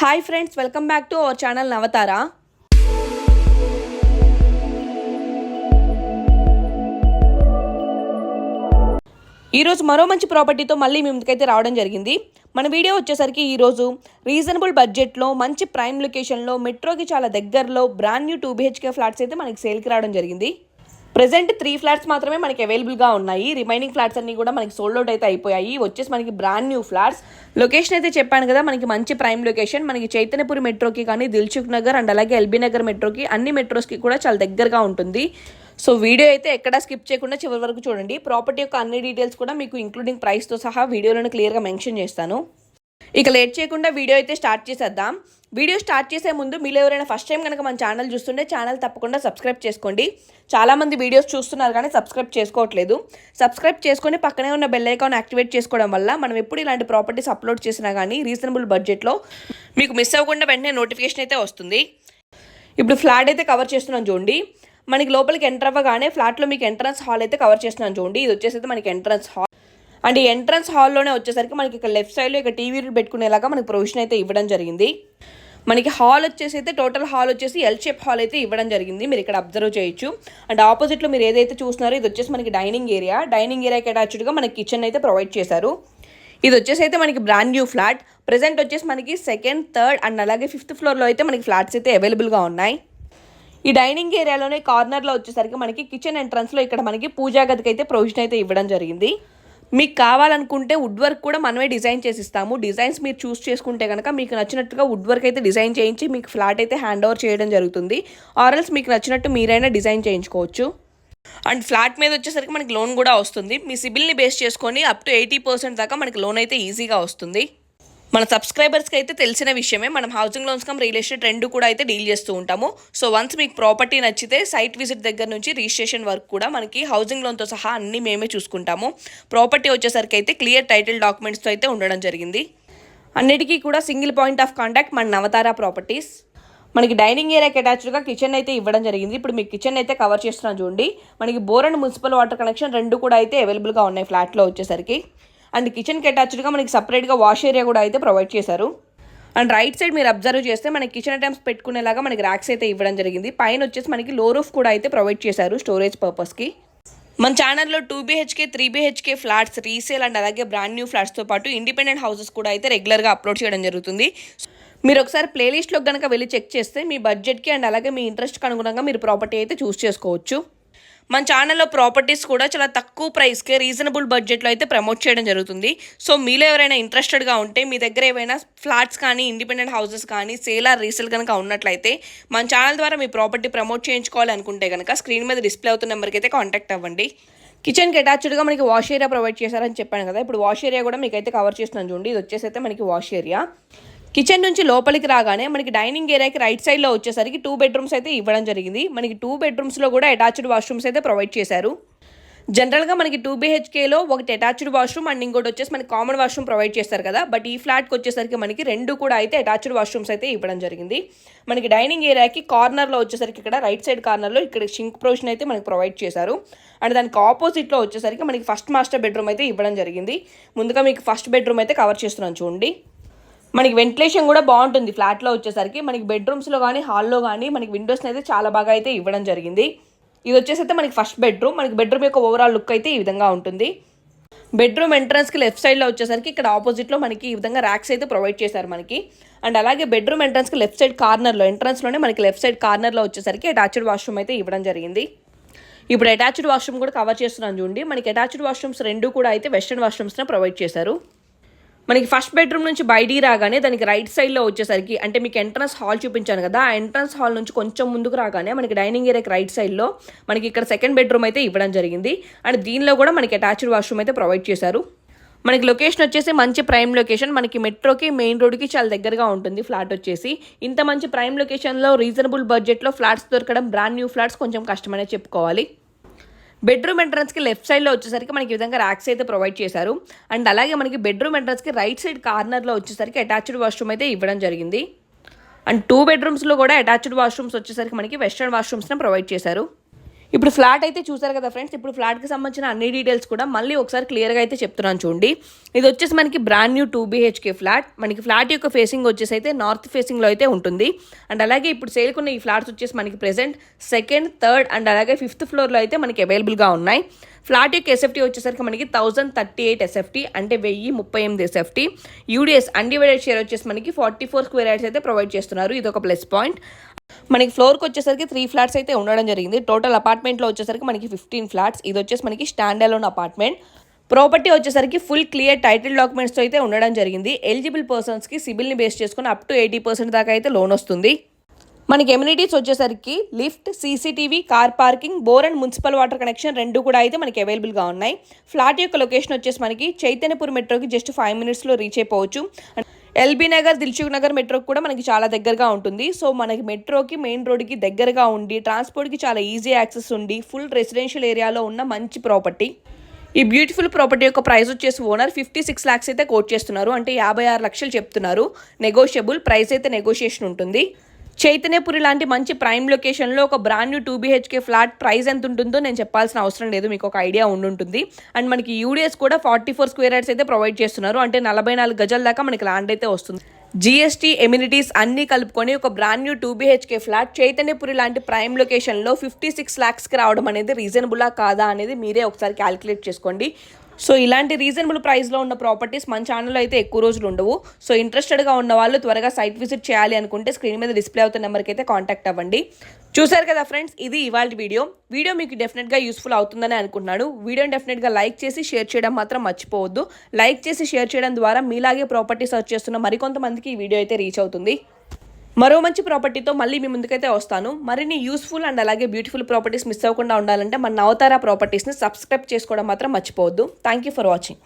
Hi friends welcome back to our channel Navatara ఈరోజు మరో మంచి ప్రాపర్టీతో మళ్ళీ మీ ముందుకైతే రావడం జరిగింది. మన వీడియో వచ్చేసరికి ఈరోజు రీజనబుల్ బడ్జెట్లో మంచి ప్రైమ్ లొకేషన్లో మెట్రోకి చాలా దగ్గరలో brand new two BHK flats అయితే మనకి సేల్కి రావడం జరిగింది. ప్రెసెంట్ త్రీ ఫ్లాట్స్ మాత్రమే మనకి అవైలబుల్గా ఉన్నాయి. రిమైనింగ్ ఫ్లాట్స్ అన్ని కూడా మనకి సోల్డ్ అవుట్ అయితే అయిపోయాయి. వచ్చేసి మనకి బ్రాండ్ న్యూ ఫ్లాట్స్ లొకేషన్ అయితే చెప్పాను కదా మనకి మంచి ప్రైమ్ లొకేషన్ మనకి చైతన్యపూర్ మెట్రోకి కానీ దిల్చుక్ నగర్ అండ్ అలాగే ఎల్బీ నగర్ మెట్రోకి అన్ని మెట్రోస్కి కూడా చాలా దగ్గరగా ఉంటుంది. సో వీడియో అయితే ఎక్కడా స్కిప్ చేయకుండా చివరి వరకు చూడండి. ప్రాపర్టీ యొక్క అన్ని డీటెయిల్స్ కూడా మీకు ఇంక్లూడింగ్ ప్రైస్తో సహా వీడియోలోనే క్లియర్గా మెన్షన్ చేస్తాను. ఇక లేట్ చేయకుండా వీడియో అయితే స్టార్ట్ చేసేద్దాం. వీడియో స్టార్ట్ చేసే ముందు మీరు ఎవరైనా ఫస్ట్ టైం కనుక మన ఛానల్ చూస్తుంటే ఛానల్ తప్పకుండా సబ్స్క్రైబ్ చేసుకోండి. చాలామంది వీడియోస్ చూస్తున్నారు కానీ సబ్స్క్రైబ్ చేసుకోవట్లేదు. సబ్స్క్రైబ్ చేసుకొని పక్కనే ఉన్న బెల్ ఐకాన్ యాక్టివేట్ చేసుకోవడం వల్ల మనం ఎప్పుడు ఇలాంటి ప్రాపర్టీస్ అప్లోడ్ చేసినా కానీ రీజనబుల్ బడ్జెట్లో మీకు మిస్ అవ్వకుండా వెంటనే నోటిఫికేషన్ అయితే వస్తుంది. ఇప్పుడు ఫ్లాట్ అయితే కవర్ చేస్తున్నాం చూడండి. మనకి లోపలికి ఎంటర్ అవ్వగానే ఫ్లాట్లో మీకు ఎంట్రన్స్ హాల్ అయితే కవర్ చేస్తున్నాం చూడండి. ఇది వచ్చేసి మనకి ఎంట్రన్స్ హాల్ అండ్ ఎంట్రన్స్ హాల్లోనే వచ్చేసరికి మనకి ఇక్కడ లెఫ్ట్ సైడ్లో ఇక్కడ టీవీ పెట్టుకునేలాగా మనకి ప్రొవిజన్ అయితే ఇవ్వడం జరిగింది. మనకి హాల్ వచ్చేసి అయితే టోటల్ హాల్ వచ్చేసి ఎల్ షేప్ హాల్ అయితే ఇవ్వడం జరిగింది. మీరు ఇక్కడ అబ్జర్వ్ చేయొచ్చు. అండ్ ఆపోజిట్లో మీరు ఏదైతే చూస్తున్నారో ఇది వచ్చేసి మనకి డైనింగ్ ఏరియా డైనింగ్ ఏరియాకి అటాచ్డ్గా మనకి కిచెన్ అయితే ప్రొవైడ్ చేశారు. ఇది వచ్చేసి అయితే మనకి బ్రాండ్ న్యూ ఫ్లాట్ ప్రెసెంట్ వచ్చేసి మనకి సెకండ్ థర్డ్ అండ్ అలాగే ఫిఫ్త్ ఫ్లోర్లో అయితే మనకి ఫ్లాట్స్ అయితే అవైలబుల్గా ఉన్నాయి. ఈ డైనింగ్ ఏరియాలోనే కార్నర్లో వచ్చేసరికి మనకి కిచెన్ ఎంట్రన్స్లో ఇక్కడ మనకి పూజా గదికి అయితే ప్రొవిజన్ అయితే ఇవ్వడం జరిగింది. మీకు కావాలనుకుంటే వుడ్ వర్క్ కూడా మనమే డిజైన్ చేసి ఇస్తాము డిజైన్స్ మీరు చూస్ చేసుకుంటే కనుక మీకు నచ్చినట్టుగా వుడ్ వర్క్ అయితే డిజైన్ చేయించి మీకు ఫ్లాట్ అయితే హ్యాండ్ ఓవర్ చేయడం జరుగుతుంది. ఆరల్స్ మీకు నచ్చినట్టు మీరైనా డిజైన్ చేయించుకోవచ్చు. అండ్ ఫ్లాట్ మీద వచ్చేసరికి మనకి లోన్ కూడా వస్తుంది. మీ సిబిల్ని బేస్ చేసుకొని అప్ టు ఎయిటీ పర్సెంట్ దాకా మనకి లోన్ అయితే ఈజీగా వస్తుంది. మన సబ్స్క్రైబర్స్కి అయితే తెలిసిన విషయమే మనం housing loans come real estate రెండు కూడా అయితే డీల్ చేస్తూ ఉంటాము. సో వన్స్ మీకు ప్రాపర్టీ నచ్చితే సైట్ విజిట్ దగ్గర నుంచి రిజిస్ట్రేషన్ వర్క్ కూడా మనకి హౌసింగ్ లోన్తో సహా అన్నీ మేమే చూసుకుంటాము. ప్రాపర్టీ వచ్చేసరికి అయితే క్లియర్ టైటిల్ డాక్యుమెంట్స్తో అయితే ఉండడం జరిగింది. అన్నిటికీ కూడా సింగిల్ పాయింట్ ఆఫ్ కాంటాక్ట్ మన నవతార ప్రాపర్టీస్ మనకి డైనింగ్ ఏరియాకి అటాచ్డ్గా కిచెన్ అయితే ఇవ్వడం జరిగింది. ఇప్పుడు మీకు కిచెన్ అయితే కవర్ చేస్తున్నాం చూడండి. మనకి bore and municipal water connection రెండు కూడా అయితే అవైలబుల్గా ఉన్నాయి ఫ్లాట్లో వచ్చేసరికి. అండ్ కిచెన్కి అటాచ్డ్గా మనకి సపరేట్గా వాష్ ఏరియా కూడా అయితే ప్రొవైడ్ చేశారు. అండ్ రైట్ సైడ్ మీరు అబ్జర్వ్ చేస్తే మనకి కిచెన్ ఐటమ్స్ పెట్టుకునేలాగా మనకి ర్యాక్స్ అయితే ఇవ్వడం జరిగింది. పైన వచ్చేసి మనకి లో రూఫ్ కూడా అయితే ప్రొవైడ్ చేశారు స్టోరేజ్ పర్పస్కి మన ఛానల్లో two BHK three BHK flats resale and అలాగే బ్రాండ్ న్యూ ఫ్లాట్స్తో పాటు ఇండిపెండెంట్ హౌసెస్ కూడా అయితే రెగ్యులర్గా అప్లోడ్ చేయడం జరుగుతుంది. మీరు ఒకసారి ప్లేలిస్ట్లో కనుక వెళ్ళి చెక్ చేస్తే మీ బడ్జెట్కి అండ్ అలాగే మీ ఇంట్రెస్ట్కి అనుగుణంగా మీరు ప్రాపర్టీ అయితే చూస్ చేసుకోవచ్చు. మన ఛానల్లో ప్రాపర్టీస్ కూడా చాలా తక్కువ ప్రైస్కి రీజనబుల్ బడ్జెట్లో అయితే ప్రమోట్ చేయడం జరుగుతుంది. సో మీలో ఎవరైనా ఇంట్రెస్టెడ్గా ఉంటే మీ దగ్గర ఏవైనా ఫ్లాట్స్ కానీ ఇండిపెండెంట్ హౌసెస్ కానీ సేల్ ఆర్ రీసేల్ కనుక ఉన్నట్లయితే మన ఛానల్ ద్వారా మీ ప్రాపర్టీ ప్రమోట్ చేయించుకోవాలనుకుంటే కనుక స్క్రీన్ మీద డిస్ప్లే అవుతున్న నెంబర్కి అయితే కాంటాక్ట్ అవ్వండి. కిచెన్కి అటాచ్డ్గా మనకి వాష్ ఏరియా ప్రొవైడ్ చేశారని చెప్పాను కదా. ఇప్పుడు వాష్ ఏరియా కూడా మీకైతే కవర్ చేస్తున్నాను చూడండి. ఇది వచ్చేసి అయితే మనకి వాష్ ఏరియా కిచెన్ నుంచి లోపలికి రాగానే మనకి డైనింగ్ ఏరియాకి రైట్ సైడ్లో వచ్చేసరికి టూ బెడ్రూమ్స్ అయితే ఇవ్వడం జరిగింది. మనకి టూ బెడ్రూమ్స్లో కూడా అటాచ్డ్ వాష్రూమ్స్ అయితే ప్రొవైడ్ చేశారు. జనరల్గా మనకి టూ బీహెచ్కేలో ఒకటి అటాచ్డ్ వాష్రూమ్ అండ్ ఇంకోటి వచ్చేసి మనకి కామన్ వాష్రూమ్ ప్రొవైడ్ చేస్తారు కదా. బట్ ఈ ఫ్లాట్కి వచ్చేసరికి మనకి రెండు కూడా అయితే అటాచ్డ్ వాష్రూమ్స్ అయితే ఇవ్వడం జరిగింది. మనకి డైనింగ్ ఏరియాకి కార్నర్లో వచ్చేసరికి ఇక్కడ రైట్ సైడ్ కార్నర్లో ఇక్కడ షింక్ ప్రొవిజన్ అయితే మనకి ప్రొవైడ్ చేశారు. అండ్ దానికి ఆపోజిట్లో వచ్చేసరికి మనకి ఫస్ట్ మాస్టర్ బెడ్రూమ్ అయితే ఇవ్వడం జరిగింది. ముందుగా మీకు ఫస్ట్ బెడ్రూమ్ అయితే కవర్ చేస్తున్నాను చూడండి. మనకి వెంటిలేషన్ కూడా బాగుంటుంది. ఫ్లాట్లో వచ్చేసరికి మనకి బెడ్రూమ్స్లో కానీ హాల్లో కానీ మనకి విండోస్ని అయితే చాలా బాగా అయితే ఇవ్వడం జరిగింది. ఇది వచ్చేసి అయితే మనకి ఫస్ట్ బెడ్రూమ్ మనకి బెడ్రూమ్ యొక్క ఓవరాల్ లుక్ అయితే ఈ విధంగా ఉంటుంది. బెడ్రూమ్ ఎంట్రన్స్కి లెఫ్ట్ సైడ్లో వచ్చేసరికి ఇక్కడ ఆపోజిట్లో మనకి ఈ విధంగా ర్యాక్స్ అయితే ప్రొవైడ్ చేశారు మనకి. అండ్ అలాగే బెడ్రూమ్ ఎంట్రన్స్కి లెఫ్ట్ సైడ్ కార్నర్లో ఎంట్రన్స్లోనే మనకి లెఫ్ట్ సైడ్ కార్నర్లో వచ్చేసరికి అటాచ్డ్ వాష్రూమ్ అయితే ఇవ్వడం జరిగింది. ఇప్పుడు అటాచ్డ్ వాష్రూమ్ కూడా కవర్ చేస్తున్నాను చూడండి. మనకి అటాచ్డ్ వాష్రూమ్స్ రెండు కూడా అయితే వెస్ట్రన్ వాష్రూమ్స్ని ప్రొవైడ్ చేశారు. మనకి ఫస్ట్ బెడ్రూమ్ నుంచి బయటికి రాగానే దానికి రైట్ సైడ్లో వచ్చేసరికి అంటే మీకు ఎంట్రన్స్ హాల్ చూపించాను కదా ఆ ఎంట్రన్స్ హాల్ నుంచి కొంచెం ముందుకు రాగానే మనకి డైనింగ్ ఏరియాకి రైట్ సైడ్లో మనకి ఇక్కడ సెకండ్ బెడ్రూమ్ అయితే ఇవ్వడం జరిగింది. అండ్ దీనిలో కూడా మనకి అటాచ్డ్ వాష్రూమ్ అయితే ప్రొవైడ్ చేశారు. మనకి లొకేషన్ వచ్చేసి మంచి ప్రైమ్ లొకేషన్ మనకి మెట్రోకి మెయిన్ రోడ్కి చాలా దగ్గరగా ఉంటుంది ఫ్లాట్ వచ్చేసి. ఇంత మంచి ప్రైమ్ లొకేషన్లో రీజనబుల్ బడ్జెట్లో ఫ్లాట్స్ దొరకడం బ్రాండ్ న్యూ ఫ్లాట్స్ కొంచెం కష్టమనే చెప్పుకోవాలి. బెడ్రూమ్ ఎంట్రన్స్కి లెఫ్ట్ సైడ్లో వచ్చేసరికి మనకి ఈ విధంగా ర్యాక్స్ అయితే ప్రొవైడ్ చేశారు. అండ్ అలాగే మనకి బెడ్రూమ్ ఎంట్రన్స్కి రైట్ సైడ్ కార్నర్లో వచ్చేసరికి అటాచ్డ్ వాష్రూమ్ అయితే ఇవ్వడం జరిగింది. అండ్ టూ బెడ్రూమ్స్లో కూడా అటాచ్డ్ వాష్రూమ్స్ వచ్చేసరికి మనకి వెస్ట్రన్ వాష్రూమ్స్ని ప్రొవైడ్ చేశారు. ఇప్పుడు ఫ్లాట్ అయితే చూసారు కదా ఫ్రెండ్స్ ఇప్పుడు ఫ్లాట్కి సంబంధించిన అన్ని డీటెయిల్స్ కూడా మళ్ళీ ఒకసారి క్లియర్గా అయితే చెప్తున్నాను చూడండి. ఇది వచ్చేసి మనకి brand new two BHK flat. మనకి ఫ్లాట్ యొక్క ఫేసింగ్ వచ్చేసి అయితే నార్త్ ఫేసింగ్లో అయితే ఉంటుంది. అండ్ అలాగే ఇప్పుడు సేల్కున్న ఈ ఫ్లాట్స్ వచ్చేసి మనకి ప్రెసెంట్ సెకండ్ థర్డ్ అండ్ అలాగే ఫిఫ్త్ ఫ్లోర్లో అయితే మనకి అవైలబుల్గా ఉన్నాయి. ఫ్లాట్ యొక్క ఎస్ఎఫ్టీ వచ్చేసరికి మనకి థౌసండ్ థర్టీ ఎయిట్ ఎస్ఎఫ్టీ అంటే వెయ్యి ముప్పై ఎనిమిది ఎస్ఎఫ్టీ యూడిఎస్ అన్డివైడెడ్ షేర్ వచ్చేసి మనకి ఫార్టీ ఫోర్ స్క్వేర్ యార్డ్స్ అయితే ప్రొవైడ్ చేస్తున్నారు. ఇది ఒక ప్లస్ పాయింట్. మనకి ఫ్లోర్కి వచ్చేసరికి త్రీ ఫ్లాట్స్ అయితే ఉండడం జరిగింది. టోటల్ అపార్ట్మెంట్లో వచ్చేసరికి మనకి ఫిఫ్టీన్ ఫ్లాట్స్. ఇది వచ్చేసి మనకి స్టాండ్ అలోన్ అపార్ట్మెంట్. ప్రాపర్టీ వచ్చేసరికి ఫుల్ క్లియర్ టైటిల్ డాక్యుమెంట్స్తో అయితే ఉండడం జరిగింది. ఎలిజిబుల్ పర్సన్స్కి సిబిల్ని బేస్ చేసుకుని అప్ టు ఎయిటీ పర్సెంట్ దాకా అయితే లోన్ వస్తుంది. మనకి ఎమ్యూనిటీస్ వచ్చేసరికి lift CCTV car parking bore and municipal water connection రెండు కూడా అయితే మనకి అవైలబుల్గా ఉన్నాయి. ఫ్లాట్ యొక్క లొకేషన్ వచ్చేసి మనకి చైతన్యపూర్ మెట్రోకి జస్ట్ ఫైవ్ మినిట్స్లో రీచ్ అయిపోవచ్చు. ఎల్బీ నగర్ దిల్చుక్ నగర్ మెట్రోకి కూడా మనకి చాలా దగ్గరగా ఉంటుంది. సో మనకి మెట్రోకి మెయిన్ రోడ్కి దగ్గరగా ఉండి ట్రాన్స్పోర్ట్కి చాలా ఈజీ యాక్సెస్ ఉండి ఫుల్ రెసిడెన్షియల్ ఏరియాలో ఉన్న మంచి ప్రాపర్టీ. ఈ బ్యూటిఫుల్ ప్రాపర్టీ యొక్క ప్రైస్ వచ్చేసి ఓనర్ ఫిఫ్టీ సిక్స్ ల్యాక్స్ అయితే కోట్ చేస్తున్నారు. అంటే యాభై ఆరు లక్షలు చెప్తున్నారు. నెగోషియబుల్ ప్రైస్ అయితే నెగోషియేషన్ ఉంటుంది. చైతన్యపురి లాంటి మంచి ప్రైమ్ లొకేషన్లో ఒక brand new two BHK flat price ఎంత ఉంటుందో నేను చెప్పాల్సిన అవసరం లేదు. మీకు ఒక ఐడియా ఉండుంటుంది. అండ్ మనకి యూడిఎస్ కూడా ఫార్టీ ఫోర్ స్క్వేర్ యార్డ్స్ అయితే ప్రొవైడ్ చేస్తున్నారు. అంటే నలభై నాలుగు గజల దాకా మనకి ల్యాండ్ అయితే వస్తుంది. జీఎస్టీ ఎమ్యూనిటీస్ అన్ని కలుపుకొని ఒక brand new two BHK flat Chaitanyapuri లాంటి ప్రైమ్ లొకేషన్లో ఫిఫ్టీ సిక్స్ ల్యాక్స్కి రావడం అనేది రీజనబులా కాదా అనేది మీరే ఒకసారి క్యాలిక్యులేట్ చేసుకోండి. సో ఇలాంటి రీజనబుల్ ప్రైస్లో ఉన్న ప్రాపర్టీస్ మన ఛానల్లో అయితే ఎక్కువ రోజులు ఉండవు. సో ఇంట్రెస్టెడ్గా ఉన్న వాళ్ళు త్వరగా సైట్ విజిట్ చేయాలి అనుకుంటే స్క్రీన్ మీద డిస్ప్లే అవుతున్న నెంబర్కి అయితే కాంటాక్ట్ అవ్వండి. చూసారు కదా ఫ్రెండ్స్ ఇది ఇవాళ వీడియో వీడియో మీకు డెఫినెట్గా యూస్ఫుల్ అవుతుందని అనుకుంటున్నాను. వీడియోని డెఫినెట్గా లైక్ చేసి షేర్ చేయడం మాత్రం మర్చిపోవద్దు. లైక్ చేసి షేర్ చేయడం ద్వారా మీలాగే ప్రాపర్టీ సర్చ్ చేస్తున్న మరికొంతమందికి ఈ వీడియో అయితే రీచ్ అవుతుంది. మరో మంచి ప్రాపర్టీతో మళ్ళీ మీ ముందుకైతే వస్తాను. మరిన్ని యూస్ఫుల్ అండ్ అలాగే బ్యూటిఫుల్ ప్రాపర్టీస్ మిస్ అవ్వకుండా ఉండాలంటే మన నవతార ప్రాపర్టీస్ని సబ్స్క్రైబ్ చేసుకోవడం మాత్రం మర్చిపోవద్దు. Thank you for watching